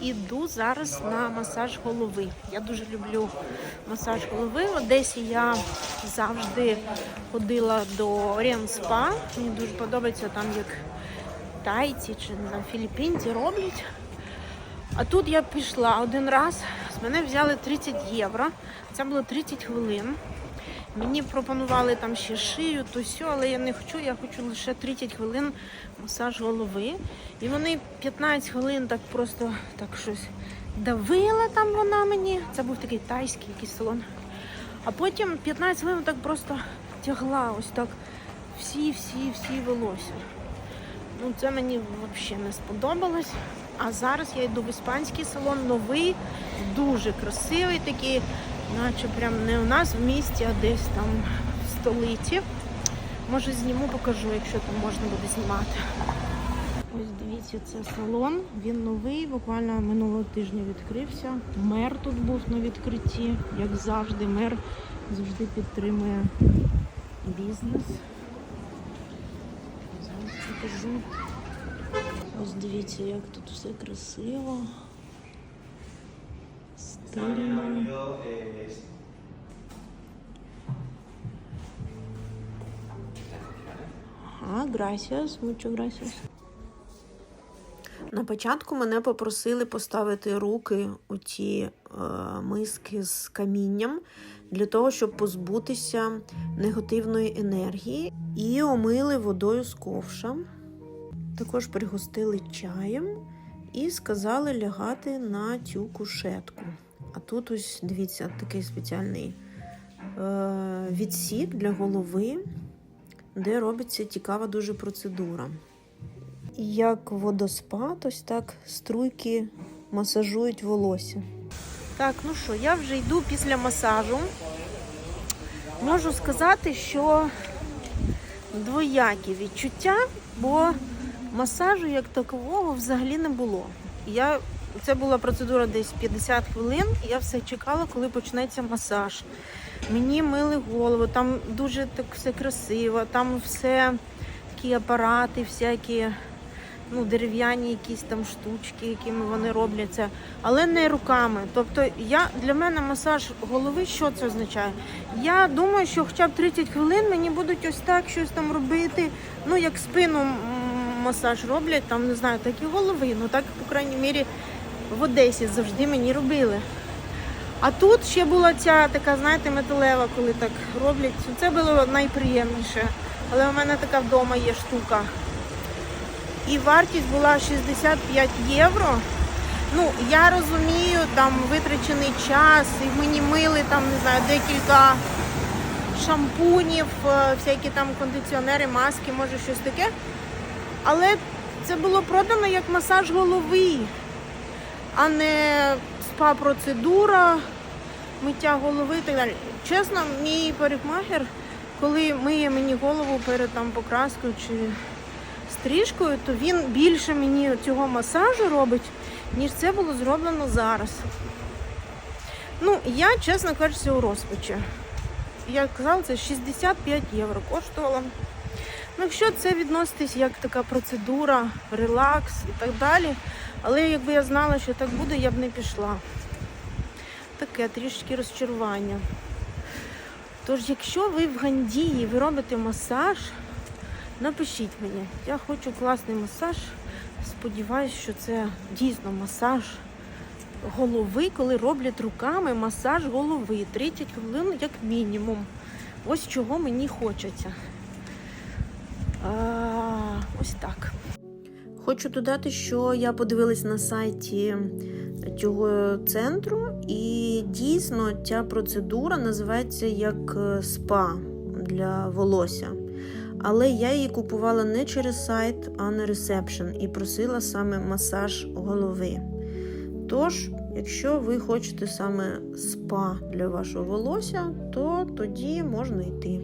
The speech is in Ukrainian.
іду зараз на масаж голови. Я дуже люблю масаж голови. В Одесі я завжди ходила до Спа. Мені дуже подобається там, як тайці чи знаю, філіппінці роблять. А тут я пішла один раз, з мене взяли 30 євро. Це було 30 хвилин. Мені пропонували там ще шию, то сьо, але я не хочу, я хочу лише 30 хвилин масаж голови. І вони 15 хвилин так просто так щось давила там вона мені. Це був такий тайський якийсь салон. А потім 15 хвилин так просто тягла ось так всі-всі-всі волосся. Ну, це мені взагалі не сподобалось. А зараз я йду в іспанський салон, новий, дуже красивий такий, наче прям не у нас в місті, а десь там в столиці. Може зніму, покажу, якщо там можна буде знімати. Ось дивіться, це салон. Він новий, буквально минулого тижня відкрився. Мер тут був на відкритті, як завжди. Мер завжди підтримує бізнес. Зараз покажу. Ось дивіться, як тут все красиво. Ага, gracias, mucho gracias. На початку мене попросили поставити руки у ті е, миски з камінням для того, щоб позбутися негативної енергії, і омили водою з ковша. Також пригостили чаєм і сказали лягати на цю кушетку. А тут ось дивіться, такий спеціальний е, відсік для голови, де робиться цікава дуже процедура. Як водоспад, ось так струйки масажують волосся. Так, ну що, я вже йду після масажу. Можу сказати, що двоякі відчуття, бо масажу як такового взагалі не було. Я, це була процедура десь 50 хвилин, я все чекала, коли почнеться масаж. Мені мили голову, там дуже так все красиво, там все такі апарати, всякі ну, дерев'яні якісь там штучки, якими вони робляться, але не руками. Тобто я, для мене масаж голови, що це означає? Я думаю, що хоча б 30 хвилин мені будуть ось так щось там робити, ну як спину масаж роблять, там не знаю, так і голови. Ну так, по крайній мірі, в Одесі завжди мені робили. А тут ще була ця така, знаєте, металева, коли так роблять. Це було найприємніше. Але у мене така вдома є штука. І вартість була 65 євро. Ну, я розумію, там витрачений час, і мені мили там, не знаю, декілька шампунів, е, всякі там кондиціонери, маски, може щось таке. Але це було продано як масаж голови, а не спа-процедура, миття голови і так далі. Чесно, мій парикмахер, коли миє мені голову перед там покраскою чи стрижкою, то він більше мені цього масажу робить, ніж це було зроблено зараз. Ну, я, чесно кажучи, у розпачі. Я казала, це 65 євро коштувало. Ну, якщо це відноситись як така процедура, релакс і так далі. Але якби я знала, що так буде, я б не пішла. Таке трішки розчарування. Тож, якщо ви в Гандії, ви робите масаж, напишіть мені. Я хочу класний масаж. Сподіваюсь, що це дійсно масаж голови, коли роблять руками масаж голови. 30 хвилин як мінімум. Ось чого мені хочеться. Ось так. Хочу додати, що я подивилась на сайті цього центру, і дійсно ця процедура називається як е, спа для волосся. Але я її купувала не через сайт, а на ресепшн і просила саме масаж голови. Тож, якщо ви хочете саме спа для вашого волосся, то тоді можна йти.